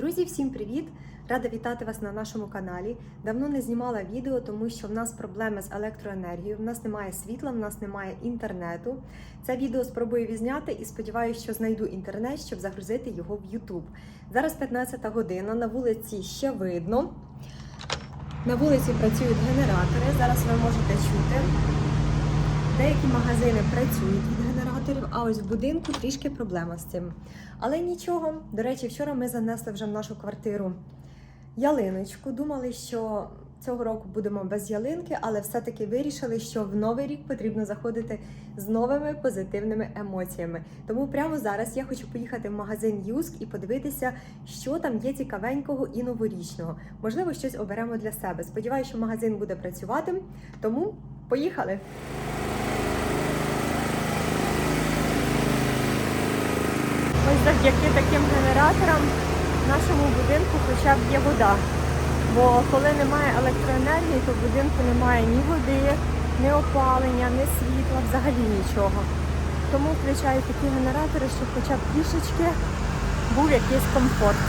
Друзі, всім привіт! Рада вітати вас на нашому каналі. Давно не знімала відео, тому що в нас проблеми з електроенергією, в нас немає світла, в нас немає інтернету. Це відео спробую відзняти і сподіваюся, що знайду інтернет, щоб загрузити його в YouTube. Зараз 15 година, на вулиці ще видно. На вулиці працюють генератори. Зараз ви можете чути. Деякі магазини працюють а ось в будинку трішки проблема з цим. Але нічого. До речі, вчора ми занесли вже в нашу квартиру ялиночку. Думали, що цього року будемо без ялинки, але все-таки вирішили, що в новий рік потрібно заходити з новими позитивними емоціями. Тому прямо зараз я хочу поїхати в магазин Юск і подивитися, що там є цікавенького і новорічного. Можливо, щось оберемо для себе. Сподіваюся, що магазин буде працювати. Тому поїхали! Завдяки таким генераторам в нашому будинку хоча б є вода. Бо коли немає електроенергії, то в будинку немає ні води, ні опалення, ні світла, взагалі нічого. Тому включаю такі генератори, щоб хоча б трішечки був якийсь комфорт.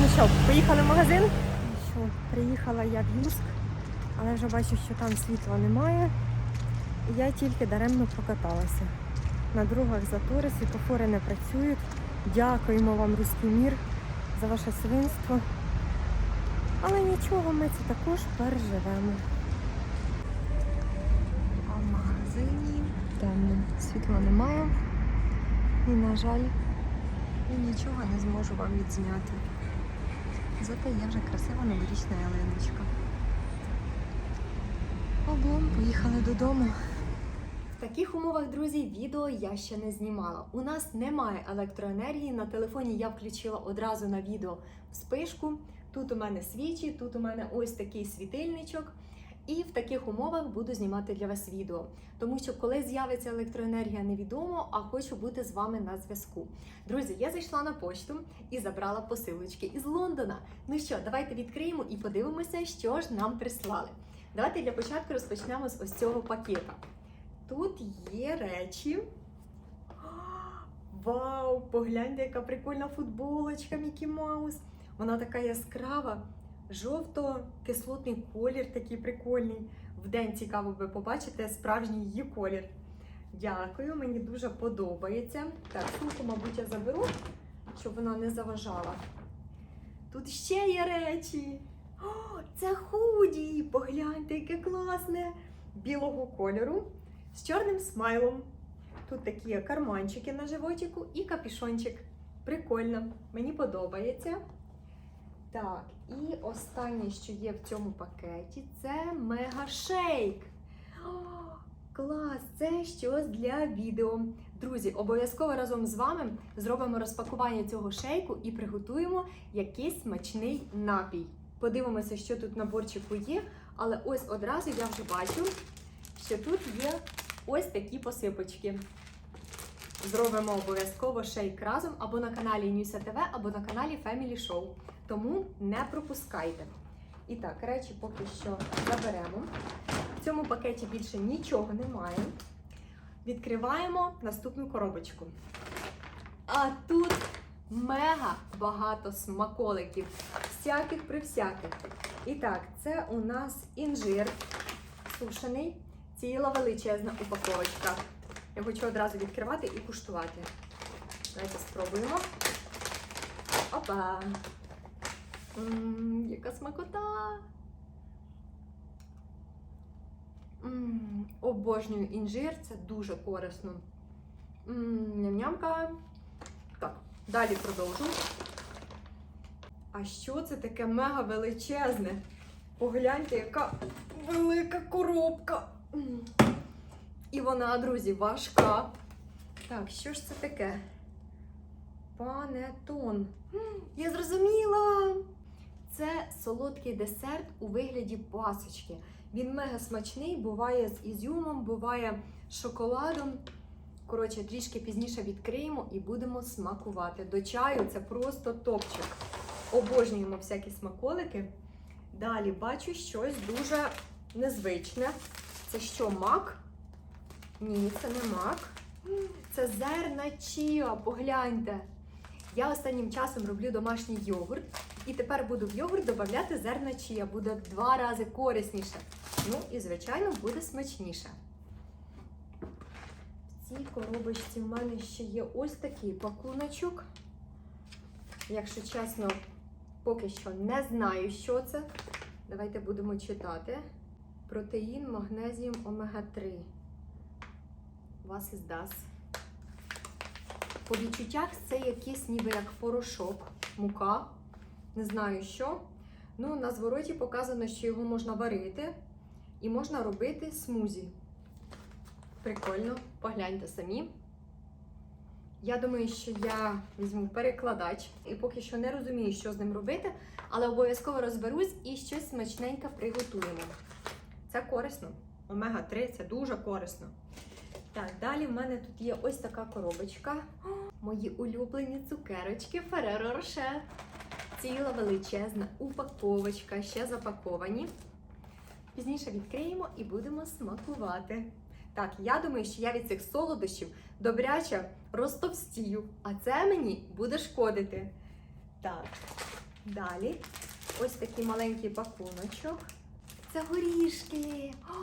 Ну що, поїхали в магазин? Що, приїхала я в Юск, але вже бачу, що там світла немає. Я тільки даремно прокаталася. На дорогах затори, світофори не працюють. Дякуємо вам, руський мір, за ваше свинство. Але нічого, ми це також переживемо. А в магазині темно, світла немає. І, на жаль, нічого не зможу вам відзняти. Зате є вже красива новорічна ялиночка. Облом, поїхали додому. В таких умовах, друзі, відео я ще не знімала. У нас немає електроенергії. На телефоні я включила одразу на відео спишку. Тут у мене свічі, тут у мене ось такий світильничок. І в таких умовах буду знімати для вас відео. Тому що коли з'явиться електроенергія, невідомо, а хочу бути з вами на зв'язку. Друзі, я зайшла на пошту і забрала посилочки із Лондона. Ну що, давайте відкриємо і подивимося, що ж нам прислали. Давайте для початку розпочнемо з ось цього пакета. Тут є речі. Вау! Погляньте, яка прикольна футболочка Мікі Маус. Вона така яскрава, жовто-кислотний колір такий прикольний. Вдень цікаво ви побачите справжній її колір. Дякую, мені дуже подобається. Так, сумку, мабуть, я заберу, щоб вона не заважала. Тут ще є речі. О, це худі! Погляньте, яке класне! Білого кольору з чорним смайлом. Тут такі карманчики на животику і капішончик. Прикольно, мені подобається. Так, і останнє, що є в цьому пакеті, це мега-шейк. Клас! Це щось для відео. Друзі, обов'язково разом з вами зробимо розпакування цього шейку і приготуємо якийсь смачний напій. Подивимося, що тут наборчику є, але ось одразу я вже бачу, що тут є ось такі посипочки. Зробимо обов'язково шейк разом або на каналі Нюся ТВ, або на каналі Family Show. Тому не пропускайте. І так, речі поки що заберемо. В цьому пакеті більше нічого немає. Відкриваємо наступну коробочку. А тут мега багато смаколиків. Всяких при всяких. І так, це у нас інжир сушений. Ціла величезна упаковочка. Я хочу одразу відкривати і куштувати. Давайте спробуємо. Опа! М, яка смакота! М, обожнюю інжир, це дуже корисно. М, Ням-нямка. Так, далі продовжу. А що це таке мега величезне? Погляньте, яка велика коробка. І вона, друзі, важка. Так, що ж це таке? Панетон. Я зрозуміла. Це солодкий десерт у вигляді пасочки. Він мега смачний, буває з ізюмом, буває з шоколадом. Коротше, трішки пізніше відкриємо і будемо смакувати. До чаю це просто топчик. Обожнюємо всякі смаколики. Далі бачу щось дуже незвичне. Це що, мак? Ні, це не мак. Це зерна чіа, погляньте. я останнім часом роблю домашній йогурт, і тепер буду в йогурт додавати зерна чия. Буде в два рази корисніше. Ну і, звичайно, буде смачніше. В цій коробочці в мене ще є ось такий пакуночок. Якщо чесно, поки що не знаю, що це. Давайте будемо читати. Протеїн, магнезіум, омега-3. Вас із дасть. По відчуттях це якийсь ніби як порошок, мука, не знаю що. Ну, на звороті показано, що його можна варити і можна робити смузі. Прикольно, погляньте самі. Я думаю, що я візьму перекладач і поки що не розумію, що з ним робити, але обов'язково розберусь і щось смачненьке приготуємо. Це корисно. Омега-3 це дуже корисно. Так, далі в мене тут є ось така коробочка. О, Мої улюблені цукерочки Ferrero Rocher. Ціла величезна упаковочка, ще запаковані. Пізніше відкриємо і будемо смакувати. Так, я думаю, що я від цих солодощів добряче розтовстію, а це мені буде шкодити. Так, далі ось такий маленький пакуночок. Це горішки. О,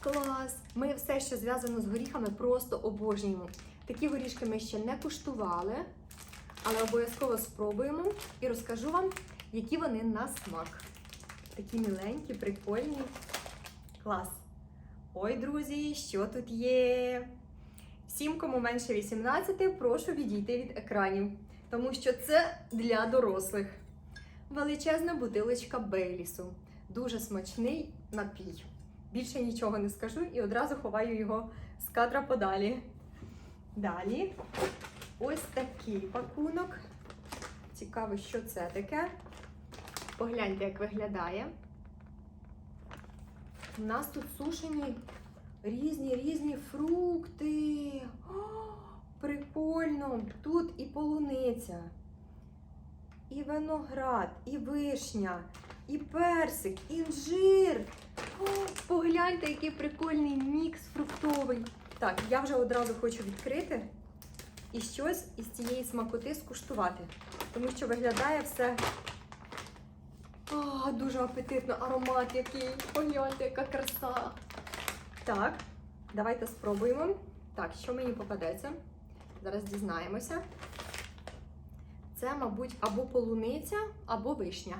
клас! Ми все, що зв'язано з горіхами, просто обожнюємо. Такі горішки ми ще не куштували, але обов'язково спробуємо і розкажу вам, які вони на смак. Такі міленькі, прикольні. Клас! Ой, друзі, що тут є? Всім, кому менше 18, прошу відійти від екранів, тому що це для дорослих. Величезна бутилочка Бейлісу. Дуже смачний напій. Більше нічого не скажу і одразу ховаю його з кадра подалі. Далі ось такий пакунок. Цікаво, що це таке. Погляньте, як виглядає. У нас тут сушені різні різні фрукти. О, прикольно! Тут і полуниця, і виноград, і вишня, і персик, інжир. О, погляньте, який прикольний мікс фруктовий. Так, я вже одразу хочу відкрити і щось із цієї смакоти скуштувати. Тому що виглядає все о, дуже апетитно, аромат який. Погляньте, яка краса. Так, давайте спробуємо. Так, що мені попадеться? Зараз дізнаємося. Це, мабуть, або полуниця, або вишня.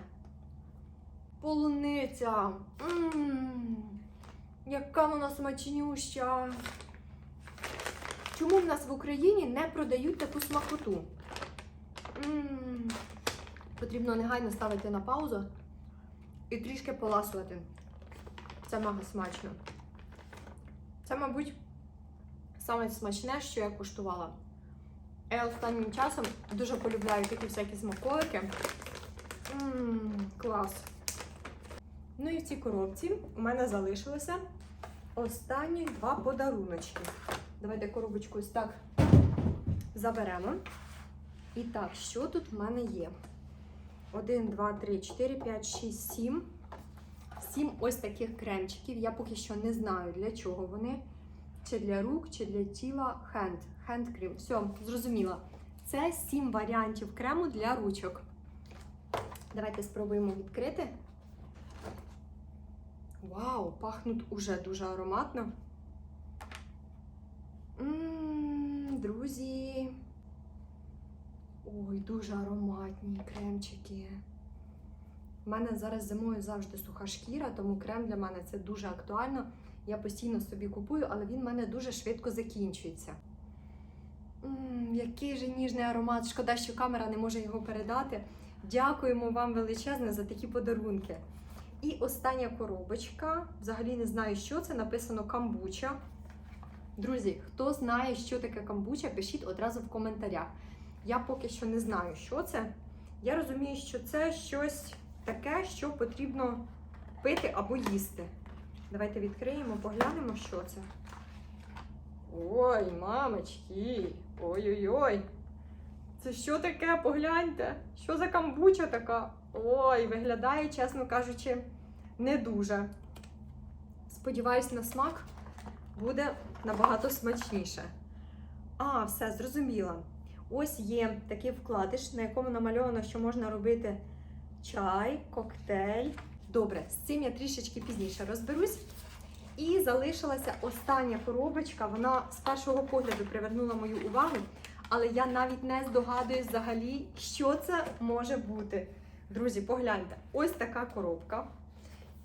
Полуниця. Ммм, яка вона смачнюща. Чому в нас в Україні не продають таку смакоту? Ммм, потрібно негайно ставити на паузу і трішки поласувати. Це мега смачно. Це, мабуть, саме смачне, що я куштувала. Я останнім часом дуже полюбляю такі всякі смаколики. Ммм, клас. Ну і в цій коробці у мене залишилося останні два подаруночки. Давайте коробочку ось так заберемо. І так, що тут в мене є? 1, 2, 3, 4, 5, 6, 7. 7 ось таких кремчиків. Я поки що не знаю, для чого вони. Чи для рук, чи для тіла. Hand cream. Все, зрозуміла. Це 7 варіантів крему для ручок. Давайте спробуємо відкрити. Вау, пахнуть уже дуже ароматно. Друзі. Ой, дуже ароматні кремчики. У мене зараз зимою завжди суха шкіра, тому крем для мене це дуже актуально. Я постійно собі купую, але він в мене дуже швидко закінчується. Ммм, який же ніжний аромат. Шкода, що камера не може його передати. Дякуємо вам величезне за такі подарунки. І остання коробочка. Взагалі не знаю, що це. Написано камбуча. Друзі, хто знає, що таке камбуча, пишіть одразу в коментарях. Я поки що не знаю, що це. Я розумію, що це щось таке, що потрібно пити або їсти. Давайте відкриємо, поглянемо, що це. Ой, мамочки! Ой-ой-ой! Це що таке? Погляньте! Що за камбуча така? Ой, виглядає, чесно кажучи, не дуже. Сподіваюсь, на смак буде набагато смачніше. А, все, зрозуміла. Ось є такий вкладиш, на якому намальовано, що можна робити чай, коктейль. Добре, з цим я трішечки пізніше розберусь. І залишилася остання коробочка. Вона з першого погляду привернула мою увагу, але я навіть не здогадуюсь взагалі, що це може бути. Друзі, погляньте, ось така коробка.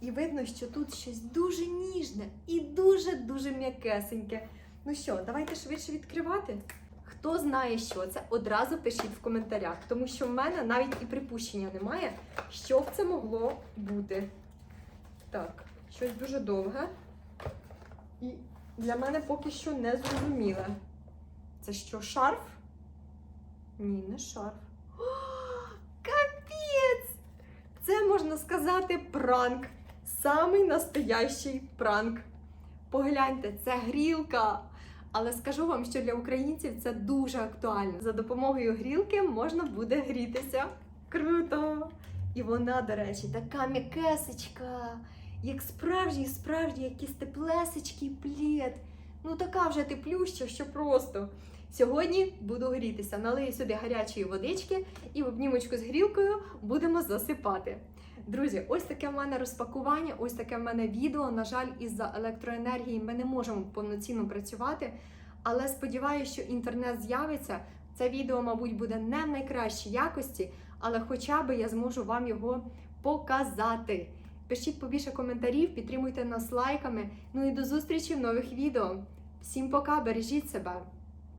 І видно, що тут щось дуже ніжне і дуже-дуже м'якесеньке. Ну що, давайте швидше відкривати. Хто знає, що це, одразу пишіть в коментарях, тому що в мене навіть і припущення немає, що б це могло бути. Так, щось дуже довге. І для мене поки що не зрозуміле. Це що, шарф? Ні, не шарф. О, капець! Це можна сказати пранк. Самий настоящий пранк. Погляньте, це грілка. Але скажу вам, що для українців це дуже актуально. За допомогою грілки можна буде грітися. Круто! І вона, до речі, така м'якесечка, як справжній, справжній якийсь теплесечкий плід. Ну така вже теплюща, що просто. Сьогодні буду грітися. Налию сюди гарячої водички і в обнімочку з грілкою будемо засипати. Друзі, ось таке в мене розпакування, ось таке в мене відео. На жаль, із-за електроенергії ми не можемо повноцінно працювати. Але сподіваюся, що інтернет з'явиться. Це відео, мабуть, буде не в найкращій якості, але хоча б я зможу вам його показати. Пишіть побільше коментарів, підтримуйте нас лайками. Ну і до зустрічі в нових відео. Всім пока, бережіть себе!